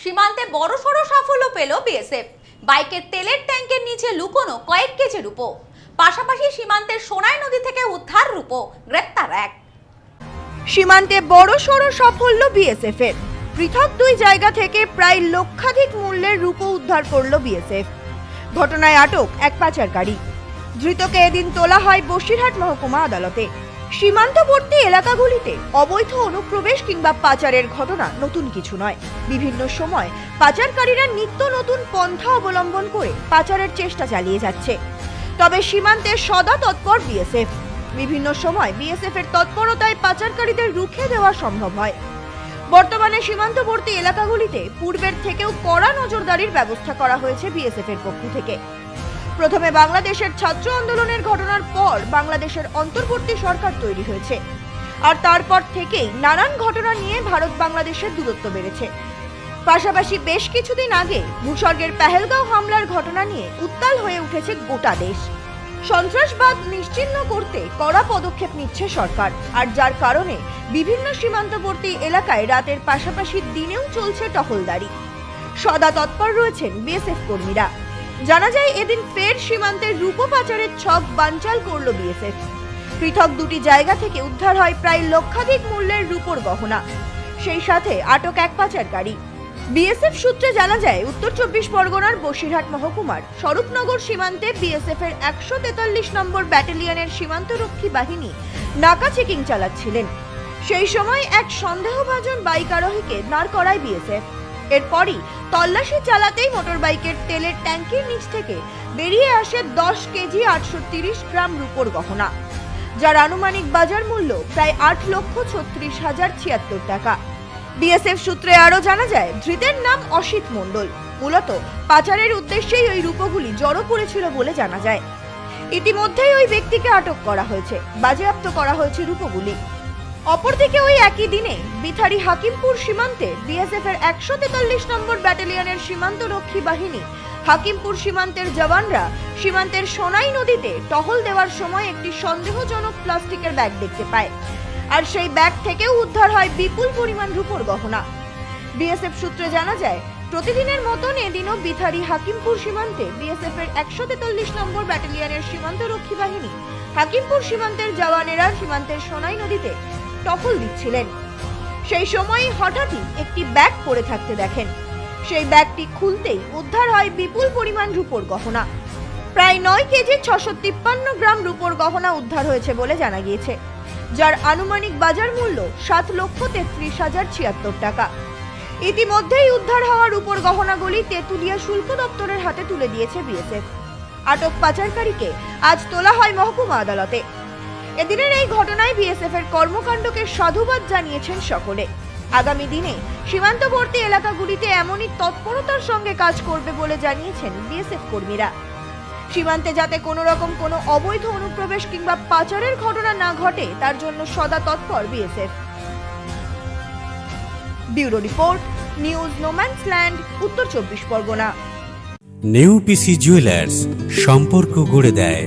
সীমান্তে বড় বড়সড় সাফল্য পেল বিএসএফ। বাইকের তেলের ট্যাঙ্কের নিচে লুকোনো কয়েক কেজি রূপো। পাশাপাশি সীমান্তের সোনাই নদী থেকে উদ্ধার রূপো গ্রেপ্তার এক। সীমান্তে বড় সড় সাফল্য বিএসএফ এর পৃথক দুই জায়গা থেকে প্রায় লক্ষাধিক মূল্যের রূপো উদ্ধার করল বিএসএফ। ঘটনায় আটক এক পাচারকারী। ধৃতকে এদিন তোলা হয় বসিরহাট মহকুমা আদালতে। সীমান্তবর্তী এলাকাগুলিতে অবৈধ অনুপ্রবেশ কিংবা পাচারের ঘটনা নতুন কিছু নয়। বিভিন্ন সময় পাচারকারীরা নিত্য নতুন পন্থা অবলম্বন করে পাচারের চেষ্টা চালিয়ে যাচ্ছে। তবে সীমান্তে সদা তৎপর বিএসএফ। বিভিন্ন সময় বিএসএফ এর তৎপরতায় পাচারকারীদের রুখে দেওয়া সম্ভব হয়। বর্তমানে সীমান্তবর্তী এলাকাগুলিতে পূর্বের থেকেও কড়া নজরদারির ব্যবস্থা করা হয়েছে বিএসএফ এর পক্ষ থেকে। প্রথমে বাংলাদেশের ছাত্র আন্দোলনের ঘটনার পর বাংলাদেশের অন্তর্বর্তী সরকার তৈরি হয়েছে। আর তারপর থেকেই নানান ঘটনা নিয়ে ভারত বাংলাদেশের দূরত্ব বেড়েছে। পাশাপাশি বেশ কিছুদিন আগে ভূস্বর্গের পেহেলগাঁও হামলার ঘটনা নিয়ে উত্তাল হয়ে উঠেছে গোটা দেশ। সন্ত্রাসবাদ নিশ্চিহ্ন করতে কড়া পদক্ষেপ নিচ্ছে সরকার, আর যার কারণে বিভিন্ন সীমান্তবর্তী এলাকায় রাতের পাশাপাশি দিনেও চলছে টহলদারি। সদা তৎপর রয়েছেন বিএসএফ কর্মীরা। জানা যায় এদিন ফের সীমান্তের রূপো পাচারের ছক বানচাল করল বিএসএফ। পৃথক দুটি জায়গা থেকে উদ্ধার হয় প্রায় লক্ষাধিক মূল্যের রূপোর গহনা। সেই সাথে আটক এক পাচারকারী। বিএসএফ সূত্রে জানা যায়, উত্তর চব্বিশ পরগনার বসিরহাট মহকুমার স্বরূপনগর সীমান্তে বিএসএফ এর একশো তেতাল্লিশ নম্বর ব্যাটালিয়নের সীমান্তরক্ষী বাহিনী নাকা চেকিং চালাচ্ছিলেন। সেই সময় এক সন্দেহভাজন বাইক আরোহীকে দাঁড় করায় বিএসএফ। এরপরই তল্লাশি চালাতেই মোটরবাইকের তেলের ট্যাঙ্কির নিচ থেকে বেরিয়ে আসে দশ কেজি আটশো গ্রাম রূপোর গহনা, যার আনুমানিক বাজার মূল্য প্রায় আট লক্ষ ছত্রিশ হাজার ছিয়াত্তর টাকা। বিএসএফ সূত্রে আরও জানা যায়, ধৃতের নাম অসিত মণ্ডল। মূলত পাচারের উদ্দেশ্যেই ওই রূপগুলি জড়ো করেছিল বলে জানা যায়। ইতিমধ্যেই ওই ব্যক্তিকে আটক করা হয়েছে। বাজেয়াপ্ত করা হয়েছে রূপগুলি। অপরদিকে ওই একই দিনে বিথারি হাকিমপুর সীমান্তে বিএসএফ এর একশো তেতাল্লিশ নম্বর ব্যাটালিয়নের সীমান্ত রক্ষী বাহিনী, হাকিমপুর সীমান্তের জওয়ানরা সীমান্তের সোনাই নদীতে টহল দেওয়ার সময় একটি সন্দেহজনক প্লাস্টিকের ব্যাগ দেখতে পায়। আর সেই ব্যাগ থেকেও উদ্ধার হয় বিপুল পরিমাণ রূপোর গহনা। বিএসএফ সূত্রে জানা যায়, প্রতিদিনের মতন এদিনও বিথারি হাকিমপুর সীমান্তে বিএসএফ এর একশো তেতাল্লিশ নম্বর ব্যাটালিয়নের সীমান্ত রক্ষী বাহিনী, হাকিমপুর সীমান্তের জওয়ানেরা সীমান্তের সোনাই নদীতে টহল দিচ্ছিলেন। সেই সময়ই হঠাৎই একটি ব্যাগ পড়ে থাকতে দেখেন। সেই ব্যাগটি খুলতেই উদ্ধার হয় বিপুল পরিমাণ রূপোর গহনা। প্রায় নয় কেজি ছশো তিপ্পান্ন গ্রাম রূপোর গহনা উদ্ধার হয়েছে বলে জানা গিয়েছে, যার আনুমানিক বাজার মূল্য সাত লক্ষ তেত্রিশ হাজার ছিয়াত্তর টাকা। ইতিমধ্যেই উদ্ধার হওয়া রূপোর গহনাগুলি তেঁতুলিয়া শুল্ক দপ্তরের হাতে তুলে দিয়েছে বিএসএফ। আটক পাচারকারীকে আজ তোলা হয় মহকুমা আদালতে। এদিনের এই ঘটনায় বিএসএফ এর কর্মকাণ্ডকে সাধুবাদ জানিয়েছেন সকলে। আগামী দিনে সীমান্তবর্তী এলাকাগুলিতে এমনই তৎপরতার সঙ্গে কাজ করবে বলে জানিয়েছেন বিএসএফ কর্মীরা। সীমান্তে যাতে কোনো রকম কোনো অবৈধ অনুপ্রবেশ কিংবা পাচারের ঘটনা না ঘটে, তার জন্য সদা তৎপর BSF. Bureau report, news no man's land, Uttar Chabbish Pargana. নেউপিসি jewellers সম্পর্ক গড়ে দেয়।